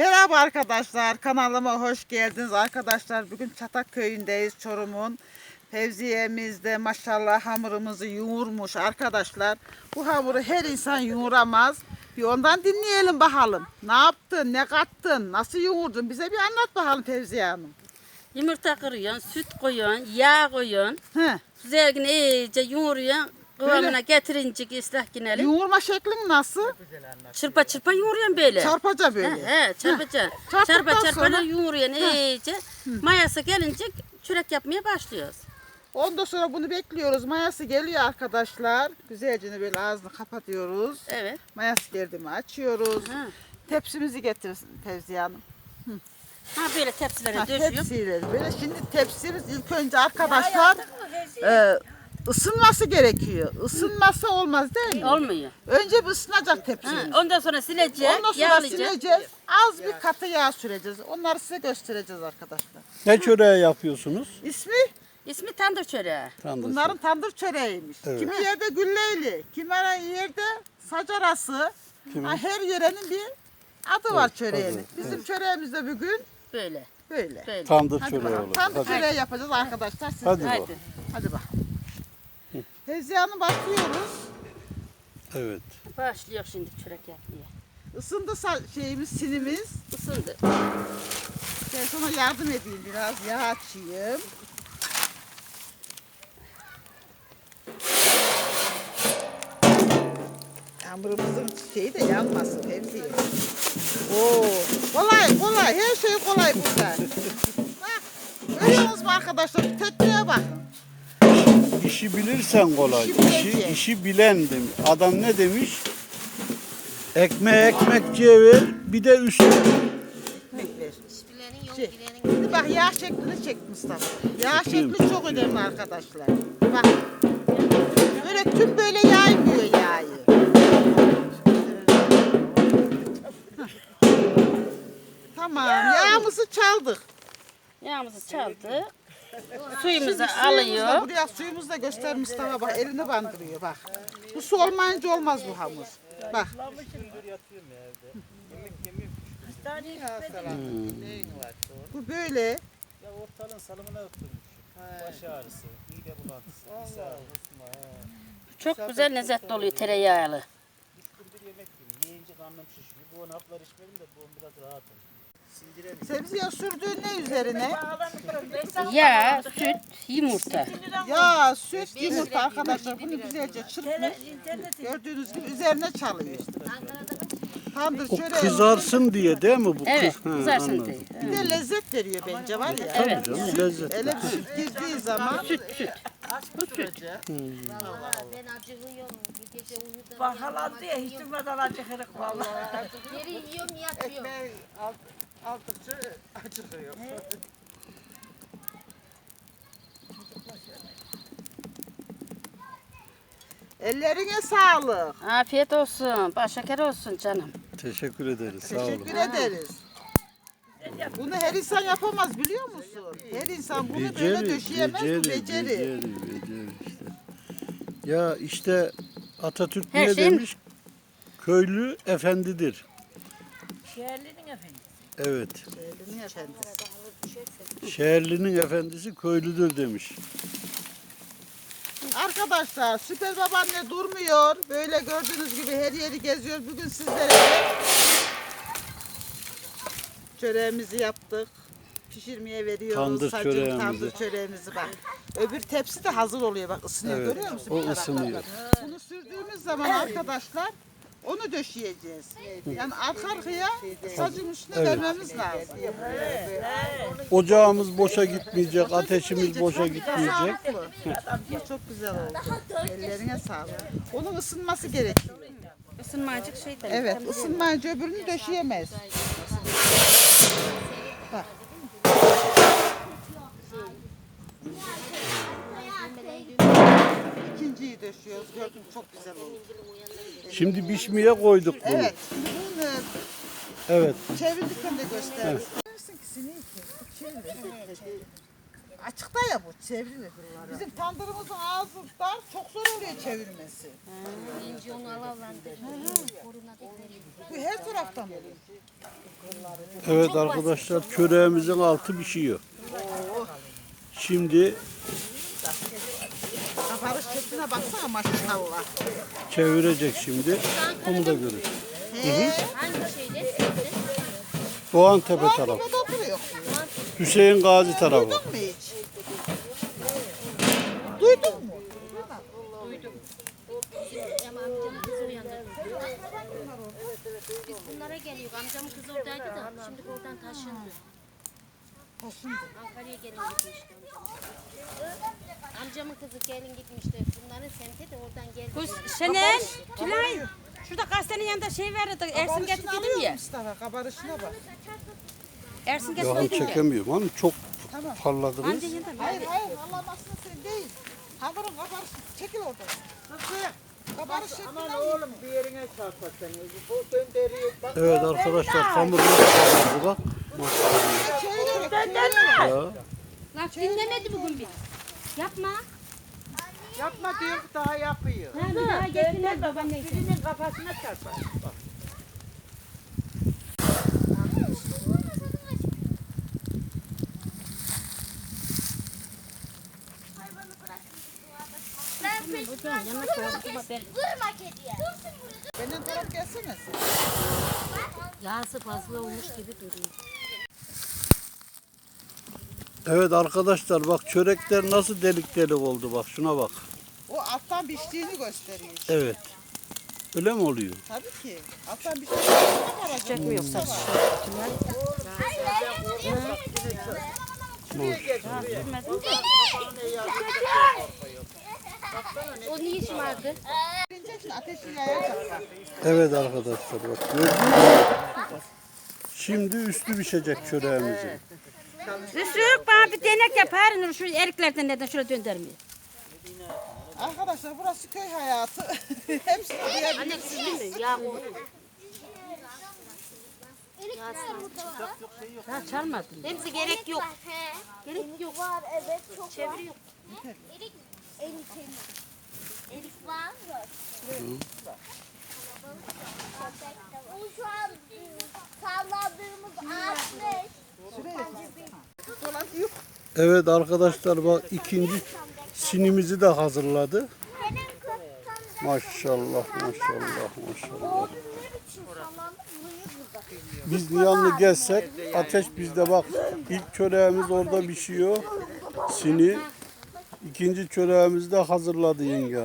Merhaba arkadaşlar, kanalıma hoş geldiniz. Arkadaşlar bugün Çatak köyündeyiz, Çorum'un. Fevziyemizde maşallah hamurumuzu yoğurmuş arkadaşlar. Bu hamuru her insan yoğuramaz. Bir ondan dinleyelim bakalım. Ne yaptın, ne kattın, nasıl yoğurdun? Bize bir anlat bakalım Fevziye Hanım. Yumurta kırıyorsun, süt koyuyorsun, yağ koyuyorsun. He, Güzelce iyice yoğuruyorsun. Kıvamına getirince ıslah gineli. yoğurma şeklin nasıl? Çırpa çırpa yoğuruyorsun böyle. Çarpaca He, böyle. he, çırpaca. Çarptıktan Çarpa çarpa sonra- yoğuruyorsun iyice. Mayası gelince çörek yapmaya başlıyoruz. Ondan sonra bunu bekliyoruz. Mayası geliyor arkadaşlar. Güzelce böyle ağzını kapatıyoruz. Evet. Mayası geldi mi açıyoruz. Ha. Tepsimizi getirsin Fevziye Hanım. Ha böyle tepsilere Ha, döşüyorum. tepsiyle böyle şimdi tepsimiz ilk önce arkadaşlar e, ısınması gerekiyor. Isınmazsa olmaz değil mi? Olmuyor. Önce bir ısınacak Ha, tepsimiz. ondan sonra sileceğiz, Ondan sonra yağlayacağız. sileceğiz. Az bir katı yağ süreceğiz. Onları size göstereceğiz arkadaşlar. Ne çöreği yapıyorsunuz? İsmi İsmi tandır çöreği. Tandır. bunların tandır çöreğiymiş. Evet. Kimi yerde gülleyli, kimi yerde saç arası. Kimi? Ha, her yörenin bir adı var çöreğinin. Bizim çöreğimiz de bugün Böyle. böyle. Böyle. Tandır Hadi çöreği bakalım. olur. Tandır Hadi. çöreği yapacağız arkadaşlar. Siz Hadi bakalım. Haydi. Hadi bak. Tezgahını bakıyoruz. Evet. Başlıyor şimdi çörek yapmaya. Isındı sa- şeyimiz, sinimiz. Isındı. Ben sana yardım edeyim biraz. Yağ açayım. Hamurumuzun şeyi de yanmasın Fevzi. Oo, kolay kolay. Her şey kolay burada. Bak, görüyorsunuz mu arkadaşlar? Bak. İşi bilirsen kolay. İşi İşi, bilen demiş. Adam ne demiş? Ekmeğe ekmekçiye ver, bir de üstüne. Ekmek ver. Şey, Şimdi bak yağ şeklini çek Mustafa. Yağ şekli çok önemli arkadaşlar. Bak. Böyle tüm böyle yaymıyor yağı. Tamam yağımızı çaldık. Yağımızı çaldı. Şimdi Suyumuzu alıyor. buraya suyumuzu da göster Mustafa bak elini bandırıyor bak. Bu su olmayınca olmaz bu hamur. Bak. Bu böyle. Ya ortalığın salımına oturmuş. Baş ağrısı, mide bulantısı, ishal, kusma. Çok güzel lezzetli oluyor tereyağlı. Bir yemek yedim. Yiyince karnım şişiyor. Bu on haplar içmedim de bu on biraz rahatım. Sebzeye sürdüğün ne üzerine? Yağ, süt, yumurta. Ya süt yumurta arkadaşlar bunu güzelce çırpmış. Gördüğünüz gibi üzerine çalıyor. Tandır O çöreği. kızarsın diye değil mi bu? Evet, kız? Ha, kızarsın anladım. diye. Bir de lezzet veriyor bence var ya. Evet. Canım lezzetli. Ele bir süt girdiği zaman Süt, süt. Ben acılıyorum. Bir gece uyudum. Bahalandı ya hiç durmadan acıkırık vallahi. Geri yiyorum yatıyorum. Aldıkça acıkıyor. Ellerine sağlık. Afiyet olsun, baş şeker olsun canım. Teşekkür ederiz. Sağ olun. Teşekkür ederiz. Bunu her insan yapamaz biliyor musun? Her insan bunu böyle döşeyemez. bu beceri. beceri, beceri işte. Ya işte Atatürk Her ne şeyin- demiş? Köylü efendidir. Şehirlinin efendim. Evet. Elini efendisi. Şehirlinin efendisi köylüdür demiş. Arkadaşlar Süper Babaanne durmuyor. Böyle gördüğünüz gibi her yeri geziyor. Bugün sizlere de çöreğimizi yaptık. Pişirmeye veriyoruz. Tandır Sacın çöreğimizi. Tandır çöreğimizi bak. Öbür tepsi de hazır oluyor bak ısınıyor Evet, görüyor musun? o bir taraftan? ısınıyor. Bunu sürdüğümüz zaman arkadaşlar onu döşeyeceğiz. Yani arka arkaya sacın üstüne Evet. vermemiz lazım. Ocağımız boşa gitmeyecek, ateşimiz boşa gitmeyecek. sağlıklı. Çok güzel oldu. Ellerine sağlık. Onun ısınması gerekiyor. Isınmacık şey de. Evet, ısınmayınca öbürünü döşeyemez. Bak. İkinciyi döşüyoruz. Gördüm çok güzel oldu. Şimdi pişmeye koyduk bunu. Evet, bunu Evet. çevirirken de gösteririz. Açıkta ya bu, çevrilir. Bizim tandırımızın ağzı dar, çok zor oluyor çevirmesi. İnce onu. Bu her taraftan oluyor. Evet arkadaşlar çöreğimizin altı pişiyor. Şimdi Şekline baksana maşallah. çevirecek şimdi. Onu da görürüz. Hangi şeyde? Doğan Tepe tarafı. Hüseyin Gazi tarafı. Duydun mu hiç? Duydun mu? Ama amcamın kızı uyandı. Biz bunlara geliyor. Amcamın kızı oradaydı da şimdi oradan taşındı. Ankara'ya gelin gitmişti amcam. Amcamın kızı gelin gitmişti. Bunların semti de oradan geldi. Kız Şenel, Tülay. Şurada gazetenin yanında şey vardı. Ersin getirdim alıyor ya. Mustafa. Kabarışına bak. Ersin Ya onu getirdim ya. çekemiyorum ama çok Tamam. parladınız. Amca yanında Hayır hayır anlamazsın sen değil. Hamurun kabarışı çekil oradan. Nasıl? Kabarış şeklini al. bir yerine çarpacaksın. Bu döndürüyor. Bak Evet arkadaşlar hamur nasıl kabardı bak. Ya. Laf dinlemedi bugün bir. Yapma. yapma diyor daha yapıyor. Ha, bir daha getirmez babaanne. Birinin kafasına çarpar. Benden taraf gelsene sen. Yağsı fazla olmuş gibi duruyor. Evet arkadaşlar bak çörekler nasıl delik delik oldu bak şuna bak. O alttan piştiğini gösteriyor işte. Evet. Öyle mi oluyor? Tabii ki. Alttan bir şey kabaracak. Çekmiyor saç. O niye şımardı? Ateşini. Evet arkadaşlar bak gördünüz mü? Şimdi üstü pişecek çöreğimizin. Üstü bana bir denek yapar. Şu eriklerden neden şöyle döndürmüyor. Arkadaşlar burası köy hayatı. Hepsini Anne değil mi? Yağmur. Ha çalmadın. Hepsi gerek yok. Gerek yok. Var evet çok Çeviriyor. Erik, Erik, Erik var mı? O şu an salladığımız ağaçmış. Dolayı yok. Evet arkadaşlar bak ikinci sinimizi de hazırladı. Maşallah maşallah maşallah. Biz Niyanlı gelsek ateş bizde bak ilk çöreğimiz orada pişiyor. Sini. İkinci çöreğimizi de hazırladı yenge?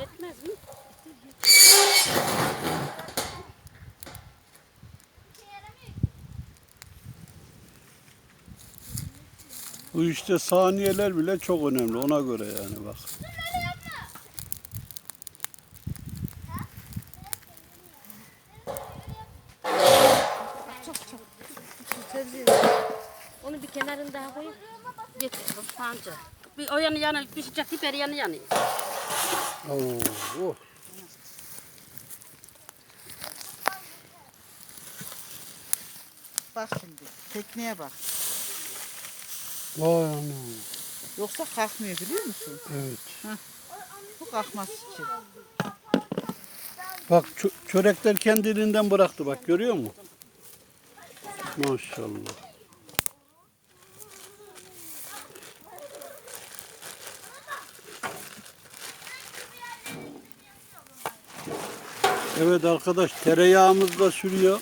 Yetmez mi? Bu işte saniyeler bile çok önemli ona göre yani bak. Onu bir kenarını daha koyup Getir panca. Bir o yanı yanı pişecek, biber yanı yanı. Oo, oh. Bak şimdi. Tekneye bak. Vay anam. Yoksa kalkmıyor biliyor musun? Evet. Bu kalkmaz için. Bak çö- çörekler kendiliğinden bıraktı bak görüyor musun? Maşallah. Evet arkadaş tereyağımız da sürüyor.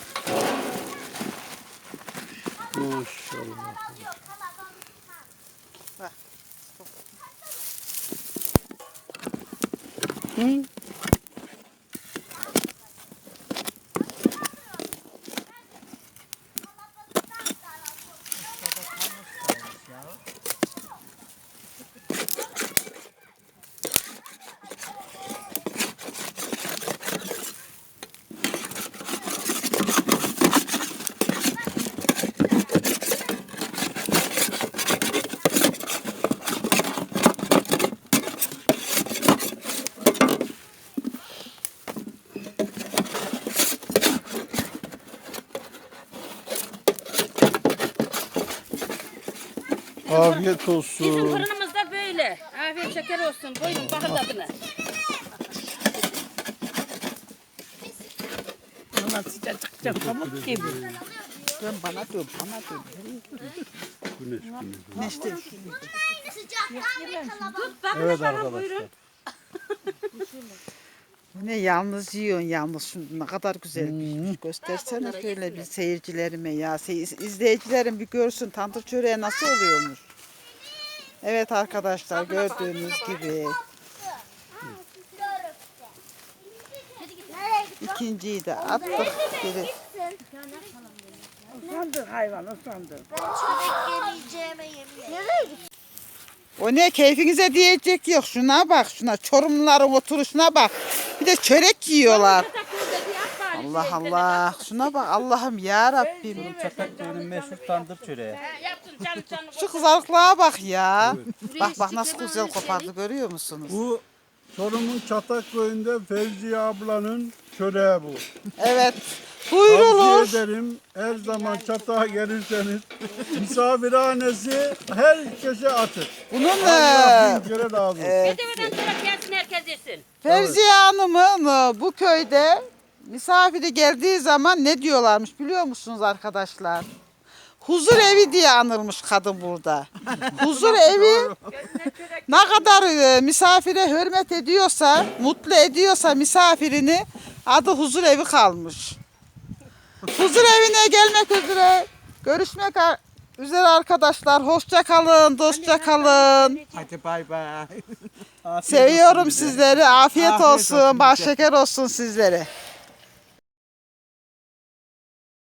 Maşallah. Bak. Hı? Afiyet Bizim olsun. fırınımız da böyle. Afiyet şeker olsun. Buyurun bakın tadına. Ama sıcacık sıcak pamuk gibi. Ben bana diyorum, bana diyorum. Güneş günü. Neşte. Sıcaktan ve kalabalık. Evet arkadaşlar. Ne yalnız yiyorsun yalnız. Şu ne kadar güzel pişmiş. Göstersene şöyle bir seyircilerime ya. Sey- izleyicilerim bir görsün tandır çöreği nasıl oluyormuş. Evet arkadaşlar gördüğünüz gibi ikinciyi de attık. Biri Usandı hayvan usandı. Ben çörek yemin? O ne keyfinize diyecek yok. Şuna bak şuna. Çorumluların oturuşuna bak. Bir de çörek yiyorlar. Allah Allah. Şuna bak Allah'ım ya Rabbim. Çatakköy'ün meşhur tandır çöreği. Şu kızarıklığa bak ya. Bak bak nasıl güzel kopardı görüyor musunuz? Bu Çorum'un Çatak köyünde Fevziye ablanın çöreği bu. Evet. Tavsiye Buyurulur. ederim. Her zaman çatağa gelirseniz misafirhanesi herkese açık. Bunun e, kere razı olsun. e, Bedeveden sonra gelsin herkes yesin. Fevziye Hanım'ın bu köyde misafiri geldiği zaman ne diyorlarmış biliyor musunuz arkadaşlar? Huzur evi diye anılmış kadın burada. Huzur evi ne kadar e, misafire hürmet ediyorsa, mutlu ediyorsa misafirini adı huzur evi kalmış. Huzur evine gelmek üzere, görüşmek üzere arkadaşlar. Hoşça kalın, dostça kalın. Hadi bay bay. Seviyorum sizleri. Afiyet olsun, baş şeker olsun sizlere.